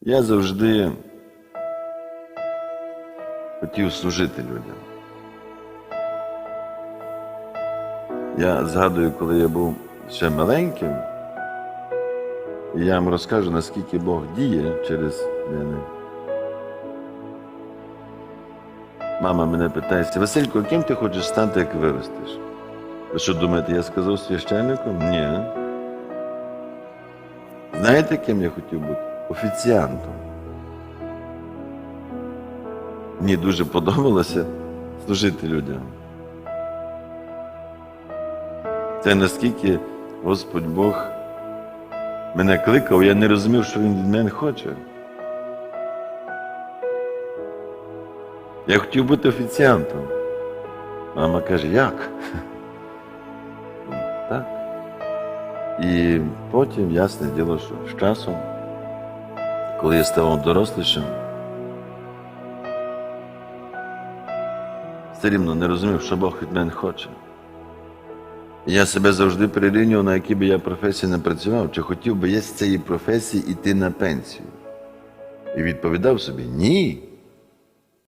Я завжди хотів служити людям. Я згадую, коли я був ще маленьким, і я вам розкажу, наскільки Бог діє через мене. Мама мене питає, Василько, ким ти хочеш стати, як виростеш? Ви що думаєте, я сказав священником? Ні. Знаєте, ким я хотів бути? Офіціантом. Мені дуже подобалося служити людям. Це наскільки Господь Бог мене кликав, я не розумів, що Він від мене хоче. Я хотів бути офіціантом. Мама каже, як? Так. І потім, ясне діло, що з часом, коли я ставав дорослішим, все рівно не розумів, що Бог від мене хоче. Я себе завжди прирівнював, на якій би я професії не працював, чи хотів би я з цієї професії йти на пенсію. І відповідав собі ні.